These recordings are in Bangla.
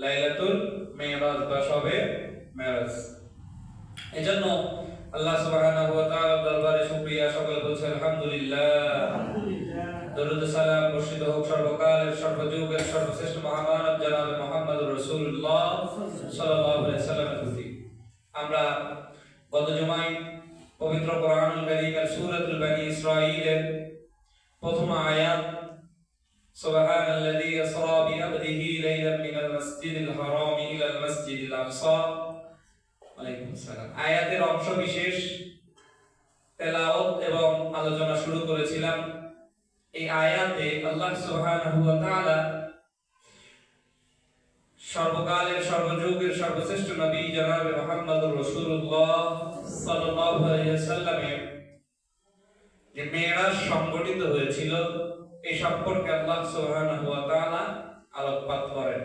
লাইলাতুল মেরাজ বা সবে মেরাজ। এজন্য আল্লাহ সুবহানাহু ওয়া তাআলার দরবারে শুকরিয়া। সকল বলছে আলহামদুলিল্লাহ। দরুদ সালাম বর্ষিত হোক সর্বকালের সর্বযুগের সর্বশ্রেষ্ঠ মহামানব জনাবে মুহাম্মদুর রাসূলুল্লাহ সাল্লাল্লাহু আলাইহি সাল্লামের প্রতি আমরা গত জুমায় পবিত্র কোরআনুল কারীমের সূরাতুল বনী ইসরাঈলের প্রথম আয়াত سبحان الذي أسرى بعبده ليلا من المسجد الحرام إلى المسجد الأقصى ওয়ালাইকুম আসসালাম আয়াতের অংশ বিশেষ তেলাওয়াত এবং আলোচনা শুরু করেছিলাম এই আয়াতে আল্লাহ সুবহানাহু ওয়া তাআলা সর্বকালের সর্বযুগের সর্বশ্রেষ্ঠ নবী জনাবে মুহাম্মদুর রাসূলুল্লাহ সাল্লাল্লাহু আলাইহি সাল্লামের যে মেরাজ সংগঠিত হয়েছিল এই সম্পর্কে আল্লাহ সুবহানাহু ওয়া তাআলা আলোকপাত করেন।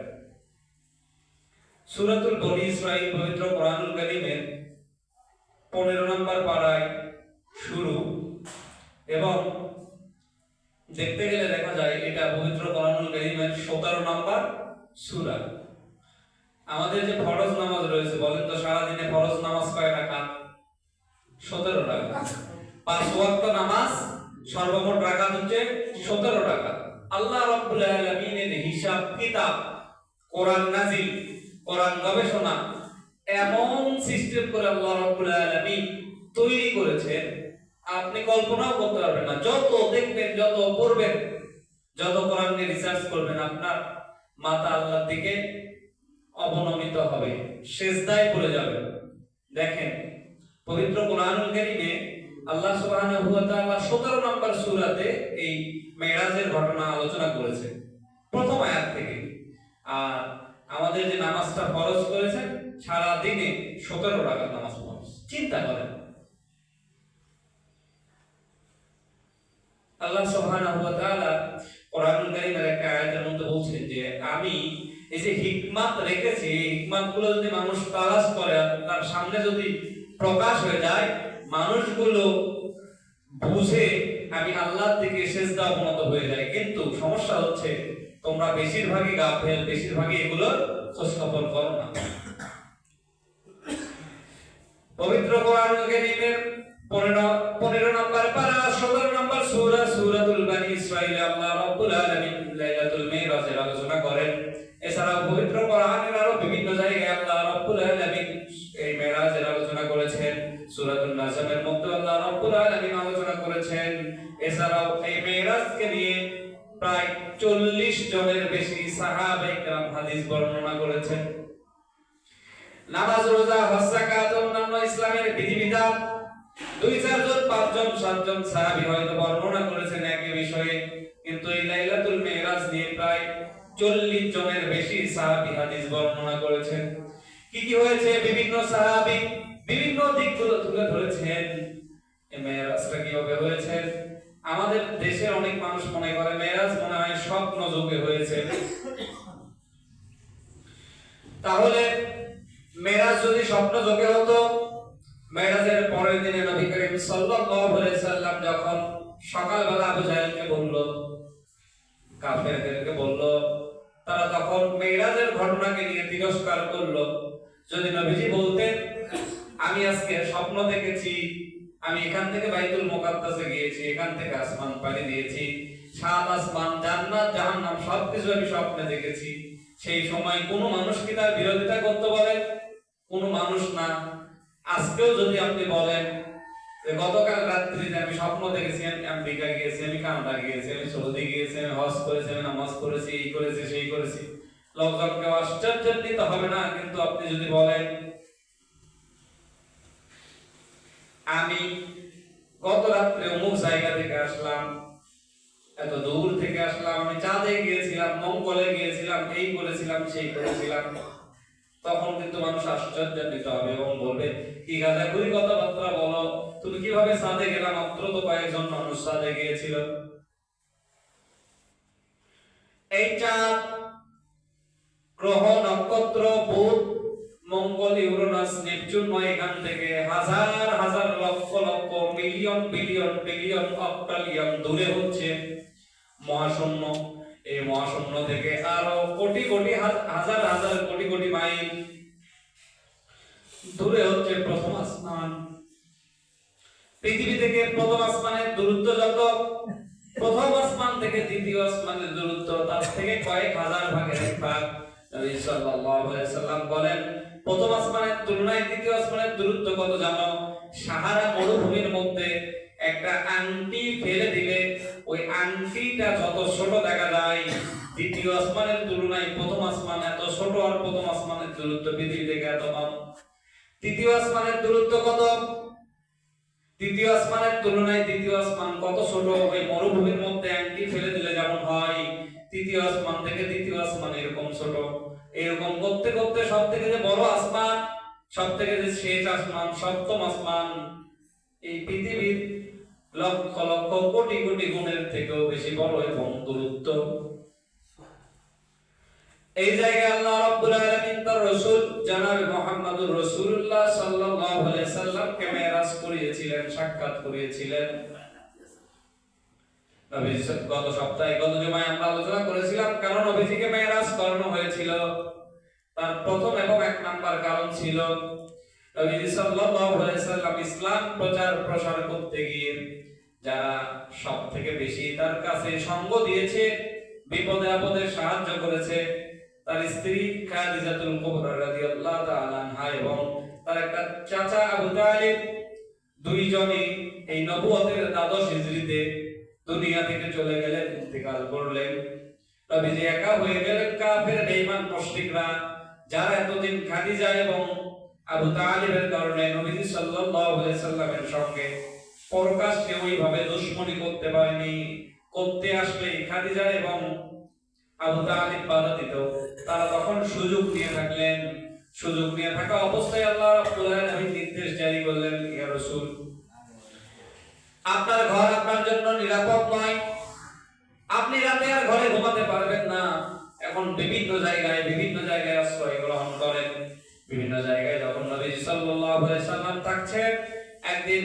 সূরাতুল বনী ইসরাঈল পবিত্র কোরআনুল কারীমের 15 নম্বর পারায় শুরু এবং দেখতে গেলে দেখা যায় এটা পবিত্র কোরআনুল কারীমের 17 নম্বর সূরা। আমাদের যে ফরজ নামাজ রয়েছে, বলেন তো সারা দিনে ফরজ নামাজ কয় রাকাত? 17 রাকাত। পাঁচ ওয়াক্ত নামাজ সর্বমোট রাকাত হচ্ছে সতেরো টাকা আল্লাহ রাব্বুল আলামিনের হিসাব, কিতাব, কোরআন নাজিল কোরআন গবেষণা এমন সিস্টেম করে আল্লাহ রাব্বুল আলামিন তৈরি করেছেন, আপনি কল্পনাও করতে পারবেন না। যত দেখবেন, যত পড়বেন, যত কোরআন নিয়ে রিসার্চ করবেন, আপনার মাথা আল্লাহর দিকে অবনমিত হবে, সেজদায় পড়ে যাবে দেখেন, পবিত্র কোরআনুল কারীমে আল্লাহ সুবহানাহু ওয়া তাআলা 17 নম্বর সূরাতে এই মেরাজের ঘটনা আলোচনা করেছে প্রথম আয়াত থেকে। আর আমাদের যে নামাজটা ফরজ করেছেন সারা দিনে 17 রাকাত নামাজ ফরজ। চিন্তা করেন। আল্লাহ সুবহানাহু ওয়া তাআলা কোরআনুল কারীমের একটা আয়াতের মধ্যে বলছেন যে, আমি এই যে হিকমাত রেখেছি, এই হিকমাতগুলো যদি মানুষ তালাশ করে, তার সামনে যদি প্রকাশ হয়ে যায় মানুষগুলো বুঝে আমি আল্লাহর দিকে সেজদা অবনত হয়ে যায় কিন্তু সমস্যা হচ্ছে, তোমরা বেশিরভাগই গাফেল, বেশিরভাগই এগুলো খবর করো না। পবিত্র কোরআনুল কারীমের 15 15 নম্বর পারা 17 নম্বর আল্লাহ আলোচনা করেন। পবিত্র কোরআনের আরও বিভিন্ন জায়গায় আল্লাহ রাব্বুল আলামিন এই মিরাজের আলোচনা করেছেন সূরাতুল নাজমের মধ্যে আল্লাহ রাব্বুল আলামিন আলোচনা করেছেন এছাড়াও এই মিরাজকে নিয়ে প্রায় 40 জনের বেশি সাহাবায়ে কেরাম হাদিস বর্ণনা করেছেন। নামাজ, রোজা, হজ, যাকাত, অন্যান্য ইসলামের বিধিবিধান, দুই, চারজন, পাঁচজন, সাতজন সাহাবী হয়তো বর্ণনা করেছেন একই বিষয়ে, কিন্তু এই লাইলাতুল মিরাজ নিয়ে প্রায় 40 জনের বেশি সাহাবী হাদিস বর্ণনা করেছেন। কি কি হয়েছে? বিভিন্ন সাহাবী বিভিন্ন দিকগুলো তুলে ধরেছেন। এই মেরাজটা কীভাবে হয়েছে? আমাদের দেশের অনেক মানুষ মনে করে মেরাজ মনে হয় স্বপ্ন যুগে হয়েছে। তাহলে মেরাজ যদি স্বপ্ন যোগে হতো মেরাজের পরের দিনে নবী করিম সাল্লাল্লাহু আলাইহি সাল্লাম যখন সকালবেলা আবু জাহেলকে বলল, কাফেরদেরকে বলল, তারা তখন মেরাজের ঘটনাকে নিয়ে তিরস্কার করল। যদি নবীজি বলতেন, আমি আজকে স্বপ্ন দেখেছি আমি এখান থেকে বাইতুল মুকাদ্দাসে গিয়েছি, এখান থেকে আসমান পাড়ি দিয়েছি, সাত আসমান, জান্নাত, জাহান্নাম, সবকিছু আমি স্বপ্নে দেখেছি। সেই সময় কোনো মানুষ কি তার বিরোধিতা করতে পারে? কোনো মানুষ না। আজকেও যদি আপনি বলেন যে গতকাল রাত্রিতে আমি স্বপ্ন দেখেছি, আমি আমেরিকা গিয়েছি, আমি কানাডা গিয়েছি, আমি সৌদি গিয়েছি, আমি হজ করেছি, আমি নামাজ করেছি এই করেছি, সেই করেছি। লোকজনকে আশ্চর্যান্বিত হবে না, কিন্তু আপনি যদি বলেন আমি গত রাত্রে অমুক জায়গা থেকে আসলাম, এত দূর থেকে আসলাম, আমি চাঁদে গিয়েছিলাম, মঙ্গলে গিয়েছিলাম, এই করেছিলাম, সেই করেছিলাম। তখন কিন্তু মানুষ আশ্চর্যান্বিত হবে এবং বলবে, কি গাজা ঘুরি কথাবার্তা বলো, তুমি কীভাবে চাঁদে গেলাম মাত্র তো কয়েকজন মানুষ চাঁদে গিয়েছিল। এই চাঁদ, গ্রহ, নক্ষত্র, বুধ মঙ্গল, ইউরেনাস, নেপচুন নয় এখান থেকে হাজার হাজার lakh lakh, million, billion billion, অক্টালিয়ন দূরে হচ্ছে মহাশূন্য। এই মহাশূন্য থেকে আরও কোটি কোটি হাজার হাজার, কোটি কোটি মাইল দূরে হচ্ছে প্রথম আসমান। পৃথিবী থেকে প্রথম আসমানের দূরত্ব যত, প্রথম আসমান থেকে দ্বিতীয় আসমানের দূরত্ব, তার থেকে কয়েক হাজার ভাগের ভাগ। নবী সাল্লাল্লাহু আলাইহি সাল্লাম বলেন প্রথম আসমানের তুলনায় দ্বিতীয় আসমানের দূরত্ব কত জানো? সাহারা মরুভূমির মধ্যে একটা আংটি ফেলে দিলে ওই আংটিটা যত ছোট দেখা যায়, দ্বিতীয় আসমানের তুলনায় প্রথম আসমান এত ছোট আর প্রথম আসমানের দূরত্ব পৃথিবী থেকে এত কম। তৃতীয় আসমানের দূরত্ব কত? তৃতীয় আসমানের তুলনায় দ্বিতীয় আসমান কত ছোট? ওই মরুভূমির মধ্যে আংটি ফেলে দিলে যেমন হয়, তৃতীয় আসমান থেকে দ্বিতীয় আসমান এরকম ছোট। এরকম করতে করতে সব থেকে যে বড় আসমান সব থেকে যে শেষ আসমান, সপ্তম আসমান, এই পৃথিবীর লক্ষ লক্ষ কোটি কোটি গুণের থেকেও বেশি বড় এবং দূরত্ব। এই জায়গায় আল্লাহ রাব্বুল আলামিন তার রাসূল জনাবে মুহাম্মদুর রাসূলুল্লাহ সাল্লাল্লাহু আলাইহি সাল্লামকে মেরাজ করিয়েছিলেন, সাক্ষাৎ করিয়েছিলেন। গত সপ্তাহে গত জুমায় আমরা আলোচনা করেছিলাম কারণ নবীজিকে মেরাজ করানো হয়েছিল। তার প্রথম এবং এক নাম্বার কারণ ছিল ইসলাম প্রচার প্রসার করতে গিয়ে যারা সব থেকে বেশি তার কাছে সঙ্গ দিয়েছে, বিপদে আপদে সাহায্য করেছে, তার স্ত্রী খাদিজাতুল কুবরা রাদিয়াল্লাহু তাআলা আনহা এবং তার একটা চাচা আবু তালিব, দুইজনই এই নবুয়তের দ্বাদশ হিজরিতে দুনিয়া থেকে চলে গেলেন ইন্তেকাল করলেন। নবীজি একা হয়ে গেলেন কাফের, বেঈমান, মুশরিকরা, যারা এতদিন খাদিজা এবং আবু তালিবের কারণে নবীজি সাল্লাল্লাহু আলাইহি সাল্লামের সঙ্গে প্রকাশ্যে ওইভাবে দুশমনি করতে পারেনি, করতে আসলে খাদিজা এবং আবু তালিব বাধা দিত। তারা তখন সুযোগ নিয়ে থাকলেন। সুযোগ নিয়ে থাকা অবস্থায় আল্লাহ রাব্বুল আলামিন নির্দেশ জারি করলেন, ইয়া রাসূল আপনার ঘর আপনার জন্য নিরাপদ নয়। আপনি রাতে আর ঘরে ঘুমাতে পারবেন না। এখন বিভিন্ন জায়গায় বিভিন্ন জায়গায় আশ্রয় গ্রহণ করেন। বিভিন্ন জায়গায় যখন নবী সাল্লাল্লাহু আলাইহি সাল্লাম থাকছেন একদিন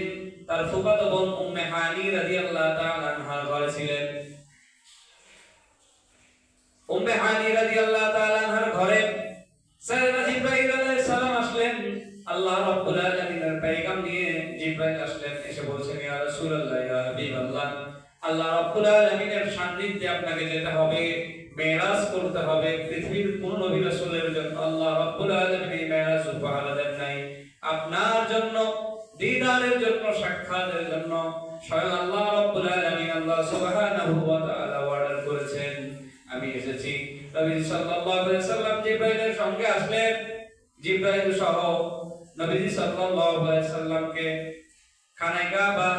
তার ফুফাতো বোন উম্মে হানি রাদিয়াল্লাহু তাআলা আনহার ঘরে ছিলেন। উম্মে হানি রাদিয়াল্লাহু তাআলা আনহার ঘরে সাইয়েদনা জিবরাইল আলাইহিস সালাম আসলেন আল্লাহ রাব্বুল আলামিনের পয়গাম নিয়ে জিবরাইল আসলেন এসে বলছেন ইয়া রাসূলুল্লাহ ইয়া হাবিবাল্লাহ আল্লাহ রাব্বুল আলামিনের সান্নিধ্যে আপনাকে যেতে হবে মেরাজ করতে হবে, পৃথিবীর কোন নবী রাসূলের জন্য আল্লাহ রাব্বুল আলামিন এই মেরাজ উপহার দেন নাই। আপনার জন্য, দিদারের জন্য, সাক্ষাতের জন্য স্বয়ং আল্লাহ রাব্বুল আলামিন আল্লাহ সুবহানাহু ওয়া তাআলা অর্ডার করেছেন। আমি এসেছি। নবী সাল্লাল্লাহু আলাইহি সাল্লাম জিবরাইলের সঙ্গে আসলেন। জিবরাইল সহ নবীজি সাল্লাল্লাহু আলাইহি সাল্লামকে খানায় কাবা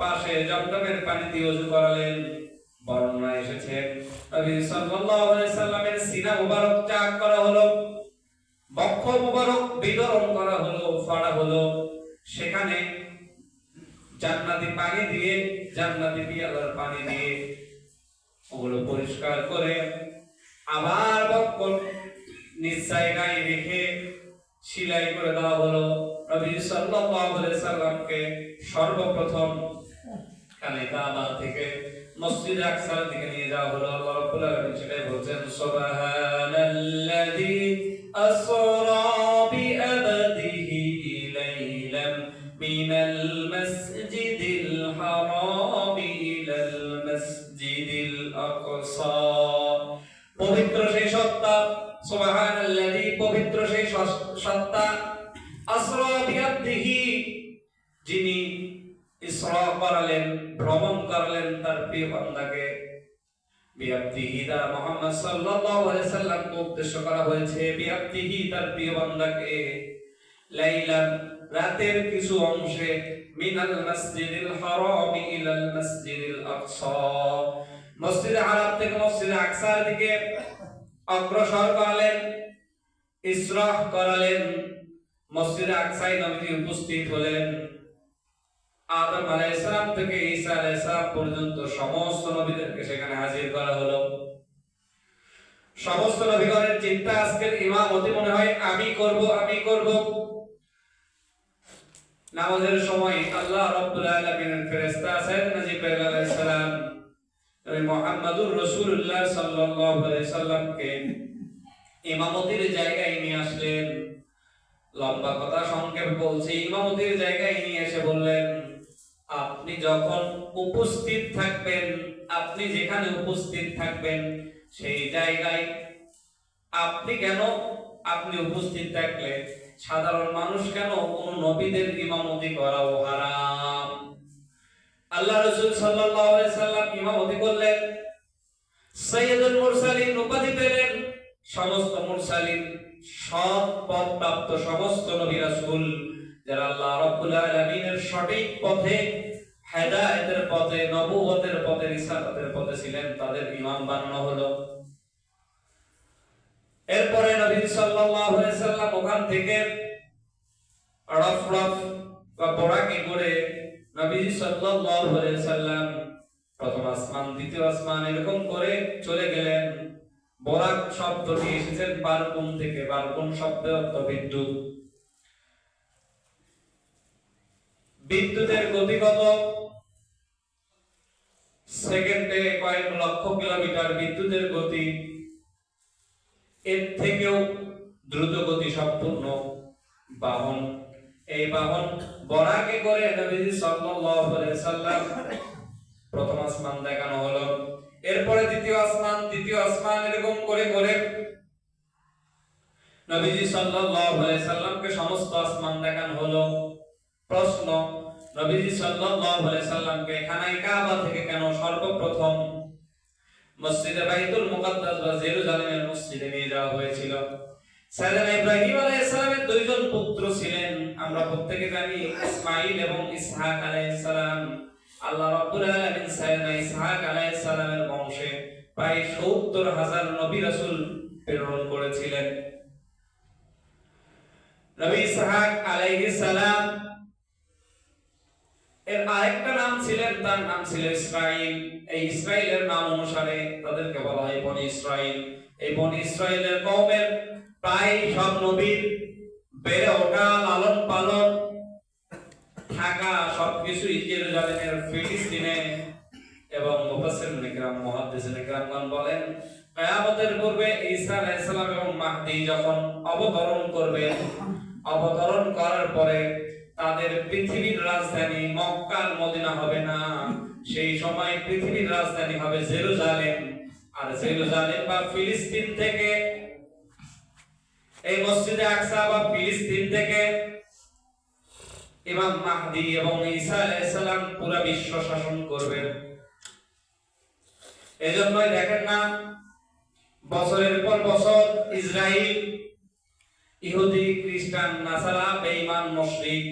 পাশে জমজমের পানি দিয়ে ওযু করালেন। বর্ণনা এসেছে। নবী সাল্লাল্লাহু আলাইহি সাল্লামের সিনা মুবারক চাক করা হলো। বক্ষ মুবারক বিতরণ করা হলো, ফাড়া হলো। সেখানে জান্নাতি পানি দিয়ে, জান্নাতি পিয়ালার পানি দিয়ে ওগুলো পরিষ্কার করে আবার বক্ষ নিজ জায়গায় রেখে সিলাই করে দেওয়া হলো। নবী সাল্লাল্লাহু আলাইহি সাল্লামকে সর্বপ্রথম কানে কাবা থেকে মসজিদ আকসার দিকে নিয়ে যাওয়া হলো। আল্লাহ রাব্বুল আলামিন সেটাই বলছেন, সুবহানাল্লাযী আসরা বিআবদিহি লাইলাম মিনাল মাসজিদিল হারাম ইলাল মাসজিদিল করালেন তার প্রিয় বান্দাকে। মুহাম্মদ সাল্লাল্লাহু আলাইহি করা হয়েছে তার রাতের কিছু অংশে মিনাল হারাম ইলাল আকসা। মসজিদ হারাম থেকে মসজিদ আকসার দিকে অগ্রসর করালেন, ইসরাহ করালেন, মসজিদ আকসায় নবীজি উপস্থিত হলেন। আদম আলাইহিস সালাম থেকে ঈসা আলাইহিস সালাম পর্যন্ত সমস্ত নবীদেরকে সেখানে হাজির করা হলো। সমস্ত নবীগণের চিন্তা আজকের ইমামতি মনে হয়, আমি করব আমি করব। নামাজের সময় আল্লাহ রাব্বুল আলামিনের ফেরেশতা সাইয়েদনা জিবরাইল আলাইহিস সালাম, নবী মুহাম্মদুর রাসূলুল্লাহ সাল্লাল্লাহু আলাইহি সাল্লামকে ইমামতির জায়গায় নিয়ে আসলেন। লম্বা কথা সংক্ষেপে বলছি, ইমামতির জায়গায় নিয়ে এসে বললেন আপনি যখন উপস্থিত থাকবেন, আপনি যেখানে উপস্থিত থাকবেন, সেই জায়গায় আপনি কেন আপনি উপস্থিত থাকলে সাধারণ মানুষ কেন কোন নবীদের ইমামতি করাও হারাম? আল্লাহ রসুল সাল্লাল্লাহু সাল্লাম ইমামতি করলেন। সৈয়দুল মুরসালিন উপাধি পেলেন। সমস্ত মুরসালিন সব পদ প্রাপ্ত সমস্ত নবী রাসূল, যারা আল্লাহ রাব্বুল সঠিক পথে হেদায়েতের পথে নবুয়তের পথে, রিসালাতের পথে ছিলেন, তাদের ইমাম বানানো হলো। এরপরে নবী সাল্লাল্লাহু আলাইহি সাল্লাম ওখান থেকে রফ রফ বা বোরাকে করে নবী সাল্লাল্লাহু আলাইহি সাল্লাম প্রথম আসমান, দ্বিতীয় আসমান এরকম করে চলে গেলেন। বরাক শব্দটি এসেছেন বারকুন থেকে বারকুন শব্দ অর্থ বিদ্যুৎ। বিদ্যুতের গতি কত? সেকেন্ডে কয়েক লক্ষ কিলোমিটার বিদ্যুতের গতি। এর থেকেও দ্রুত গতি সম্পূর্ণ বাহন। এই বাহন বরাকে করে নবীজি সাল্লাল্লাহু আলাইহি সাল্লাম প্রথম আসমান দেখানো হলো। এরপরে দ্বিতীয় আসমান, তৃতীয় আসমান, এরকম করে করে নবীজি সাল্লাল্লাহু আলাইহি সাল্লামকে সমস্ত আসমান দেখানো হলো। প্রশ্ন নবীজি সাল্লাল্লাহু আলাইহি সাল্লামকে খানায় কাবা থেকে কেন সর্বপ্রথম মসজিদে বাইতুল মুকাদ্দাস বা জেরুজালেমের মসজিদে নিয়ে যাওয়া হয়েছিল? সাইয়েদনা ইব্রাহিম আলাইহিস সালামের দুইজন পুত্র ছিলেন। আমরা প্রত্যেকে জানি ইসমাঈল এবং ইসহাক আলাইহিস সালাম। আল্লাহ রাব্বুল আলামিন সাইয়েদনা ইসহাক আলাইহিস সালামের বংশে প্রায় 70 হাজার নবী রাসূল প্রেরণ করেছিলেন। নবী ইসহাক আলাইহিস সালাম এর আরেকটা নাম ছিলেন, তার নাম ছিল ইসরাইল। এই ইসরাইলের নাম অনুসারে তাদেরকে বলা হয় বনি ইসরাইল। এই বনি ইসরাইলের কওমের প্রায় সব নবীর বেড়ে ওঠা, লালন পালন, থাকা সবকিছু জেরুজালেমের ফিলিস্তিনে এবং মুফাসসির নিকরাম মুহাদ্দিসিন নিকরামগণ বলেন, কিয়ামতের পূর্বে ঈসা আলাইহিস সালাম এবং মাহদি যখন অবতরণ করবেন অবতরণ করার পরে তাদের পৃথিবীর রাজধানী মক্কা আর মদিনা হবে না। সেই সময় পৃথিবীর রাজধানী হবে জেরুজালেম। আর জেরুজালেম বা ফিলিস্তিন থেকে, এই মসজিদে আকসা বা ফিলিস্তিন থেকে ইমাম মাহদি এবং ঈসা আলাইহিস সালাম পুরো বিশ্ব শাসন করবেন। এজন্যই দেখেন না, বছরের পর বছর ইসরায়েল ইহুদি, খ্রিস্টান, নাসারা, বেঈমান, মুশরিক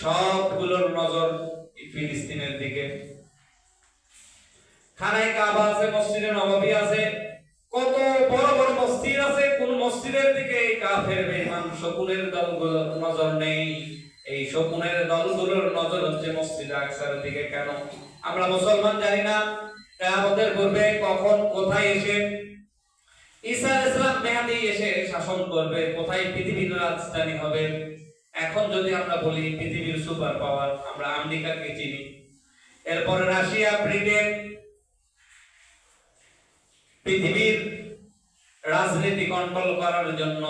সবগুলোর নজর ফিলিস্তিনের দিকে। খানায় কাবা আছে, মসজিদে নববী আছে। কত বড় বড় মসজিদ আছে, কোন মসজিদের দিকে কাফের বেঈমান শকুনের দলগুলোর নজর নেই? এই শকুনের দলগুলোর নজর হচ্ছে মসজিদ আকসার দিকে কেন? আমরা মুসলমান জানি না, কিয়ামতের পূর্বে কখন, কোথায় এসে? ঈসা আলাইহিস সালাম মেহাদি এসে শাসন করবে, কোথায় পৃথিবীর রাজধানী হবে? এখন যদি আমরা বলি পৃথিবীর সুপার পাওয়ার, আমরা আমেরিকাকে চিনি। এরপরে রাশিয়া, ব্রিটেন, পৃথিবীর রাজনীতি কন্ট্রোল করার জন্য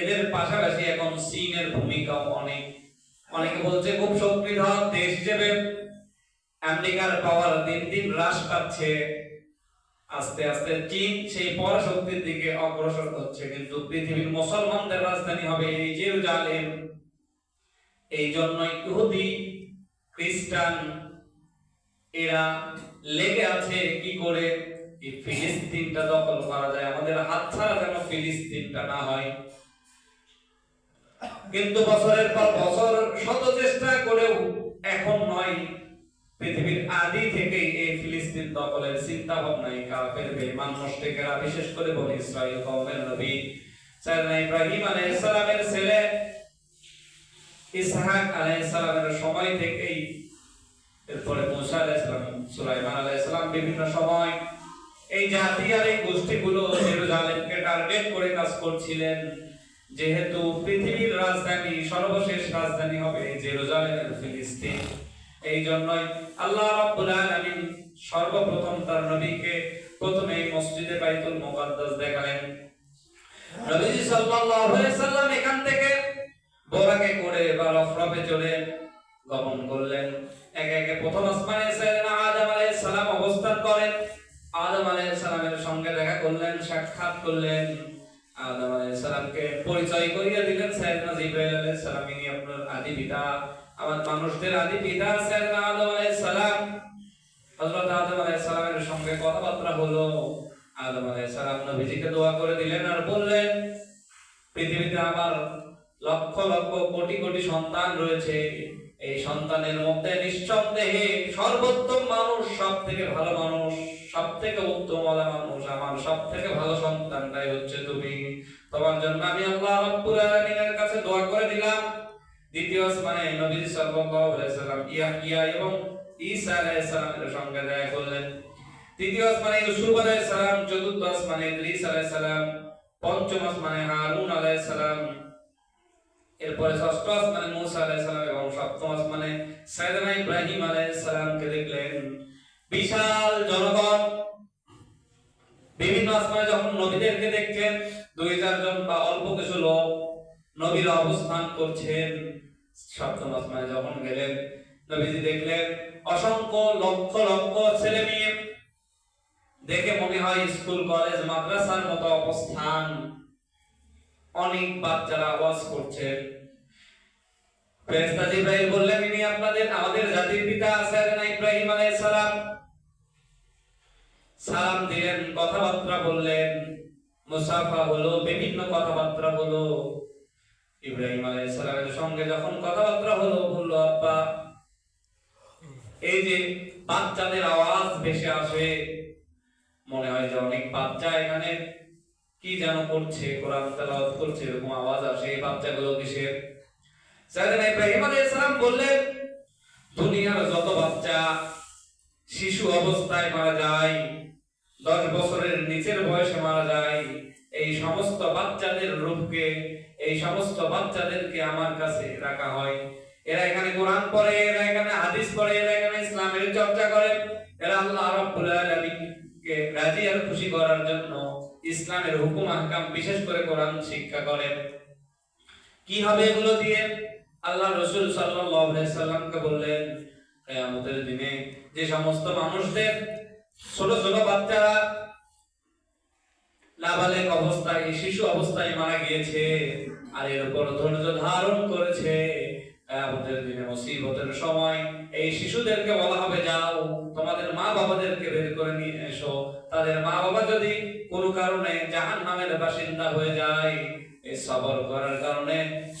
এদের পাশাপাশি এখন চীনের ভূমিকাও অনেক। অনেকে বলছে খুব শক্তিধর দেশ হিসেবে আমেরিকার পাওয়ার দিন দিন হ্রাস পাচ্ছে। আস্তে আস্তে চীন সেই পরাশক্তির দিকে অগ্রসর হচ্ছে, কিন্তু পৃথিবীর মুসলমানদের রাজধানী হবে এই জেরুজালেম। এই জন্যই ইহুদি, খ্রিস্টান, এরা লেগে আছে কি করে? এই ফিলিস্তিনটা দখল করা যায়। আমাদের হাতছাড়া যেন ফিলিস্তিনটা না হয়। কিন্তু বছরের পর বছর শত চেষ্টা করেও এখন নয়। পৃথিবীর আদি থেকে এই ফিলিস্তিন দখলের চিন্তা ভাবনা এই কাফের, বেঈমান, মুশরিকেরা, বিশেষ করে বনি ইসরাইল কওমের নবী, সাইয়েদনা ইব্রাহিম আলাইহিস সালামের ছেলে ইসহাক আলাইহিস সালামের সময় থেকেই এরপরে মুসা আলাইহিস সালাম সুলাইমান আলাইহিস সালাম বিভিন্ন সময় এই জাতি আর এই গোষ্ঠীগুলো জেরুজালেমকে টার্গেট করে কাজ করছিলেন। যেহেতু পৃথিবীর রাজধানী, সর্বশেষ রাজধানী হবে জেরুজালেমের ফিলিস্তিন। এই জন্যই আল্লাহ রাব্বুল আলামিন সর্বপ্রথম তার নবীকে প্রথমে এই মসজিদে বাইতুল মুকাদ্দাস দেখালেন। নবীজি সাল্লাল্লাহু আলাইহি সাল্লাম এখান থেকে বোরাকে করে বা রফরফে চড়ে গমন করলেন। একে একে প্রথম আসমানে সাইয়েদনা আদম আলাইহিস সালাম অবস্থান করেন। আদম আলাইহিস সালামের সঙ্গে দেখা করলেন, সাক্ষাৎ করলেন। আদম আলাইহিস সালামকে পরিচয় করিয়ে দিলেন সাইয়েদনা জিবরাইল আলাইহিস সালাম, ইনি আপনার আদি পিতা। আমার মানুষদের আদি পিতা সাইয়েদনা আদম আলাইহিস সালাম। হযরত আদম আলাইহিস সালামের সঙ্গে কথাবার্তা হলো। আদম আলাইহিস সালাম নবীজিকে দোয়া করে দিলেন আর বললেন, পৃথিবীতে আমার লক্ষ লক্ষ কোটি কোটি সন্তান রয়েছে। এই সন্তানের মধ্যে নিঃসন্দেহে সর্বোত্তম মানুষ সব থেকে ভালো মানুষ সব থেকে উত্তম মানুষ, আমার সব থেকে ভালো সন্তানটাই হচ্ছে তুমি। তোমার জন্য আমি আল্লাহ রাব্বুল আলামিনের কাছে দোয়া করে দিলাম দ্বিতীয় আসমানে নবী সাল্লাল্লাহু আলাইহি সাল্লাম ইয়াহিয়া এবং ঈসা আলাইহিস সালামের সঙ্গে দেখা করলেন। তৃতীয় আসমানে ইউসুফ আলাইহিস সালাম, চতুর্থ আসমানে ইদ্রিস আলাইহিস সালাম, পঞ্চম আসমানে হারুন আলাইহিস সালাম এরপরে ষষ্ঠ আসমানে মুসা আলাইহিস সালাম এবং সপ্তম আসমানে সাইয়েদনা ইব্রাহিম আলাইহিস সালামকে দেখলেন। বিশাল জনগণ। বিভিন্ন আসমানে যখন নবীদেরকে দেখছেন, দুই চারজন বা অল্প কিছু লোক নবীর অবস্থান করছেন। সপ্তম আসমানে যখন গেলেন, নবীজি দেখলেন, অসংখ্য লক্ষ লক্ষ ছেলে মেয়ে দেখে মনে হয় স্কুল, কলেজ, মাদ্রাসার মতো অবস্থান। অনেক বাচ্চারা আওয়াজ করছে। ফেরেশতা জিব্রাইল বললেন, ইনি আপনাদের, আমাদের জাতির পিতা সাইয়েদনা ইব্রাহিম আলাইহিস সালাম। সালাম দিলেন, কথাবার্তা বললেন, মুসাফা হলো, বিভিন্ন কথাবার্তা হলো। ইব্রাহিম আলাইহিস সালামের সঙ্গে যখন কথাবার্তা হলো, বলল, আব্বা, এই যে বাচ্চাদের আওয়াজ ভেসে আসে, মনে হয় যে অনেক বাচ্চা এখানে কি যেন করছে, কোরআন তেলাওয়াত করছে, এরকম আওয়াজ আসে, এই বাচ্চাগুলো কিসের সাইয়েদনা ইব্রাহিম আলাইহিস সালাম বললেন, দুনিয়ার যত বাচ্চা শিশু অবস্থায় মারা যায়, দশ বছরের নিচের বয়সে মারা যায়, এই সমস্ত বাচ্চাদের রূপকে, এই সমস্ত বাচ্চাদেরকে আমার কাছে রাখা হয়। এরা এখানে কোরআন পড়ে, এরা এখানে হাদিস পড়ে, এরা এখানে ইসলামের চর্চা করে। এরা আল্লাহ রাব্বুল আলামিনকে রাজি আর খুশি করার জন্য ইসলামের হুকুম, আহকাম বিশেষ করে কোরআন শিক্ষা করে কি হবে এগুলো দিয়ে? আল্লাহ রসুল সাল্লামকে বললেন, কিয়ামতের দিনে যে সমস্ত মানুষদের ছোট ছোট বাচ্চারা নাবালেক অবস্থায়, শিশু অবস্থায় মারা গিয়েছে, আর এর উপর ধৈর্য ধারণ করেছে আমাদের দিনে মুসিবতের সময়, এই শিশুদেরকে বলা হবে, যাও, তোমাদের মা বাবাদেরকে বের করে নিয়ে এসো। তাদের মা বাবা যদি কোনো কারণে জাহান নামের বাসিন্দা হয়ে যায় এই সবর করার কারণে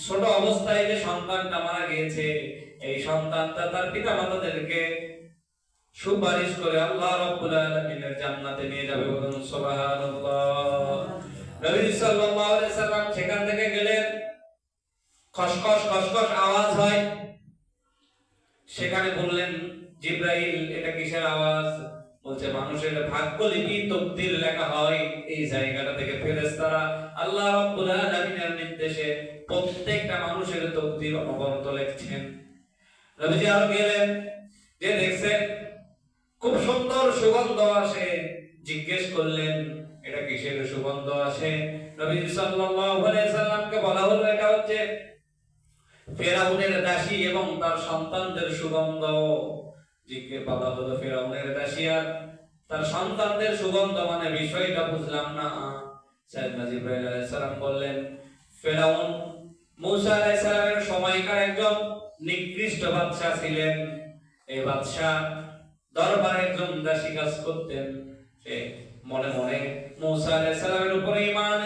ছোট অবস্থায় যে সন্তানটা মারা গিয়েছে, এই সন্তানটা তার পিতা মাতাদেরকে সুপারিশ করে আল্লাহ রাব্বুল আলামিনের জান্নাতে নিয়ে যাবে বলুন, সুবহানাল্লাহ। নবী সাল্লাল্লাহু আলাইহি সাল্লাম সেখান থেকে গেলেন। খসখস খসখস আওয়াজ হয়। সেখানে বললেন, জিব্রাইল, এটা কিসের আওয়াজ? বলছে, মানুষের ভাগ্য লিপি তকদির লেখা হয় এই জায়গাটা থেকে ফেরেশতারা। আল্লাহ রাব্বুল আলামিনের নির্দেশে প্রত্যেকটা মানুষের তকদির অনবরত লিখছেন। নবীজি আরও গেলেন যে দেখছেন, খুব সুন্দর সুগন্ধ আসে। জিজ্ঞেস করলেন, এটা কিসের সুগন্ধ আসে? নবী সাল্লাল্লাহু আলাইহি সাল্লামকে বলা হলো, এটা হচ্ছে ফেরাউনের দাসী এবং তার সন্তানদের সুগন্ধ। জিজ্ঞেস বলা হলো ফেরাউনের দাসী আর তার সন্তানদের সুগন্ধ মানে বিষয়টা বুঝলাম না। সালাম বললেন, ফেরাউন, মূসা আলাইহিস সময়কার একজন নিকৃষ্ট বাদশা ছিলেন। এই বাদশা দরবারে একজন দাসী কাজ করতেন। মনে মনে মূসা আলাইহিস উপরে ঈমান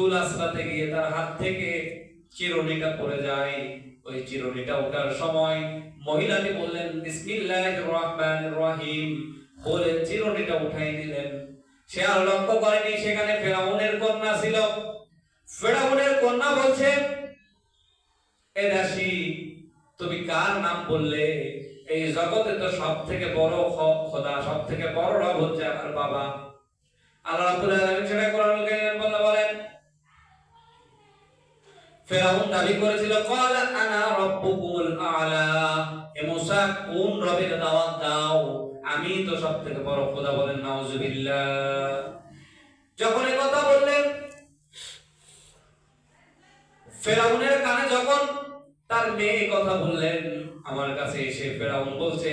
চুল আসলাতে গিয়ে তার হাত থেকে চিরুনিটা পড়ে যায়। ওই চিরুনিটা ওঠার সময় মহিলাটি বললেন রহিম। বলে উঠাই দিলেন। সে আর লক্ষ্য করেনি, সেখানে কন্যা ছিল। কন্যা বলছে, এ তুমি কার নাম বললে? এই জগতে তো সব থেকে বড় খোদা সব থেকে বড় রব হচ্ছে আমার বাবা। আল্লাহ সেটা কারীমের মধ্যে বলেন ফেরাউন দাবি করেছিল ক্বালা আনা রাব্বুকুমুল আ'লা। এ মুসা, কোন রবের দাওয়াত দাও? আমি তো সবথেকে বড় খোদা বলেন, নাউজুবিল্লাহ। যখন এই কথা বললেন, ফেরাউনের কানে যখন তার মেয়ে কথা বললেন, আমার কাছে এসে ফেরাউন বলছে,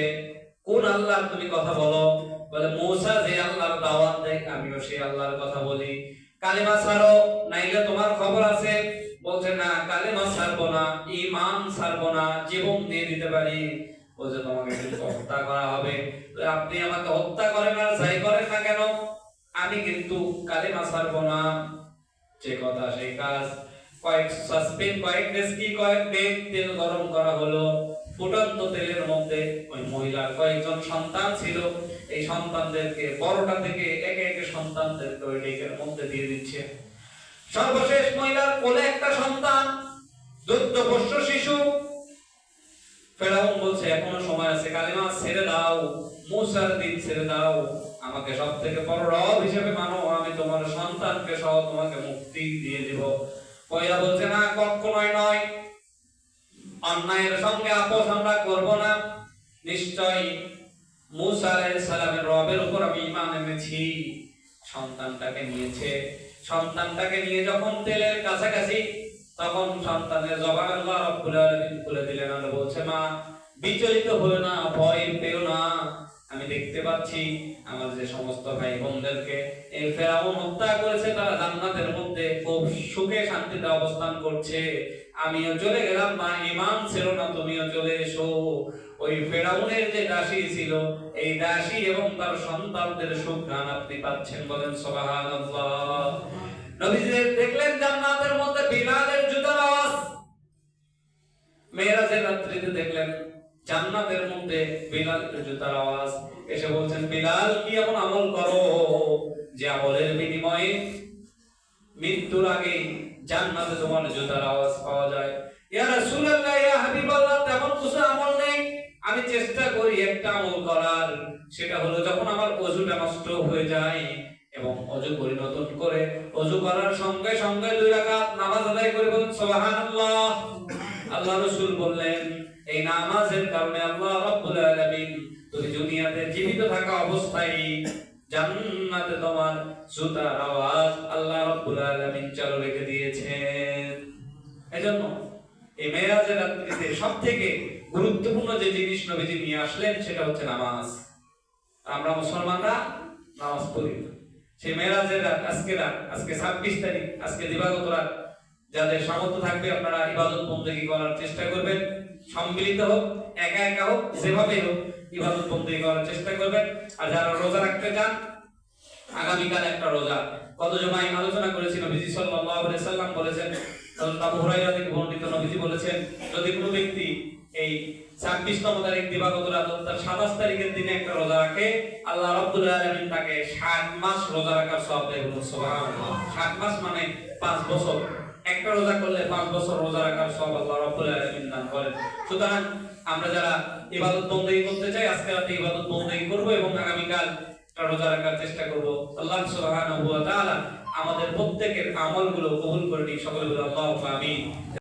কোন আল্লাহ তুমি কথা বলো? বলে, মৌসা যে আল্লাহর দাওয়াত দেয়, আমিও সেই আল্লাহর কথা বলি। কালিমা ছাড়ো, নাইলে তোমার খবর আছে। বলছে, না, কালিমা ছাড়বো না ইমান ছাড়বো না, জীবন দিয়ে দিতে পারি। বলছে তোমাকে কিন্তু হত্যা করা হবে। আপনি আমাকে হত্যা করেন আর যাই করেন না কেন, আমি কিন্তু কালিমা ছাড়বো না। যে কথা, সেই কাজ। কয়েক সাসপেন কয়েক ডেজ কি, কয়েক ডেজ তেল গরম করা হলো। ফুটন্ত তেলের মধ্যে ওই মহিলার কয়েকজন সন্তান ছিল। এই সন্তানদেরকে বড়টা থেকে একে একে সন্তানদেরকে ওই ডেকের মধ্যে দিয়ে দিচ্ছে। সর্বশেষ মহিলার কোলে একটা সন্তান পোষ্য শিশু। ফেরাউন বলছে, এখনও সময় আছে, কালিমা ছেড়ে দাও, মুসার দিন ছেড়ে দাও। আমাকে সব থেকে বড় রব হিসেবে মানো, আমি তোমার সন্তানকে সহ তোমাকে মুক্তি দিয়ে দিব। পয়লা বলছে, না, কখনোই নয়। অন্যায়ের সঙ্গে আপোষ আমরা করব না। নিশ্চয় মুসা আলাইহিস সালামের রবের উপর আমি ঈমান এনেছি। সন্তানটাকে নিয়েছে। সন্তানটাকে নিয়ে যখন তেলের কাছাকাছি, তখন সন্তানের জবান আল্লাহ রব্বুল আলামিন খুলে দিলেন। আর বলছে, মা, বিচলিত হলো না, ভয় পেও না। দেখতে পাচ্ছি আমার যে সমস্ত ভাই বোনদেরকে। এই ফেরাউন হত্যা করেছে, তারা জান্নাতের মধ্যে খুব সুখে শান্তিতে অবস্থান করছে। আমিও চলে গেলাম, মা ইমান ছিল না, তুমিও চলে এসো। ওই ফেরাউনের যে দাসী ছিল, এই দাসী এবং তার সন্তানদের সুখ গান আপনি পাচ্ছেন বলেন, সুবহানাল্লাহ। দেখলেন জান্নাতের মধ্যে বিলালের জুতার আওয়াজ? মেয়েরাজের রাত্রিতে দেখলেন জান্নাতের মধ্যে বিলালের জুতার আওয়াজ এসে বলছেন, বিলাল, কি এমন আমল করো যে আমলের বিনিময়ে মৃত্যুর আগে জান্নাতে তোমার জুতার আওয়াজ পাওয়া যায়? ইয়া রাসূলুল্লাহ, ইয়া হাবিবাল্লাহ, তেমন কিছু আমল নেই। আমি চেষ্টা করি একটা আমল করার। সেটা হলো যখন আমার অজুটা নষ্ট হয়ে যায় এবং অজু নতুন করে, অজু করার সঙ্গে সঙ্গে দুই রাকাত নামাজ আদায় করে বলুন, সুবহানাল্লাহ। আল্লাহ রাসূল বললেন নামাজের কারণে আল্লাহ রাব্বুল আলামিন তুমি দুনিয়াতে জীবিত থাকা অবস্থায় জান্নাতে তোমার জুতার আওয়াজ আল্লাহ রাব্বুল আলামিন চালু রেখে দিয়েছেন। এজন্য এই মেরাজের রাত্রিতে সবথেকে গুরুত্বপূর্ণ যে জিনিস নবীজি নিয়ে আসলেন, সেটা হচ্ছে নামাজ। আমরা মুসলমানরা নামাজ পড়ি সেই মেরাজের রাত, আজকে রাত, আজকে ছাব্বিশ তারিখ, আজকে দিবাগত রাত যাদের সামর্থ্য থাকবে আপনারা ইবাদত বন্দেগী করার চেষ্টা করবেন। সম্মিলিত হোক, একা একা হোক যেভাবে হোক, ইবাদত বন্দেগী করার চেষ্টা করবেন। আর যারা রোজা রাখতে চান, আগামীকাল একটা রোজা। কত জমাই আলোচনা করেছি, নবীজি সাল্লাল্লাহু আলাইহি সাল্লাম বলেছেন, হযরত আবু হুরায়রা থেকে বর্ণিত নবীজি বলেছেন, যদি কোনো ব্যক্তি এই 26 তম তারিখ দিবাগত রাত অর্থাৎ 27 তারিখের দিনে একটা রোজা রাখে, আল্লাহ রাব্বুল আলামিন তাকে 60 মাস রোজা রাখার সওয়াব দেয় বলুন, সুবহানাল্লাহ। 60 মাস মানে 5 বছর। একটা রোজা করলে পাঁচ বছর রোজা রাখার সব আল্লাহ রাব্বুল আলামিন দান করেন। সুতরাং আমরা যারা ইবাদত বন্দেগী করতে চাই, আজকে রাতে ইবাদত বন্দেগী করব এবং আগামী কাল রোজা রাখার চেষ্টা করব। আল্লাহ সুবহানাহু ওয়া তাআলা আমাদের প্রত্যেকের আমলগুলো কবুল করে নিন সকলে বলে আল্লাহু আমিন।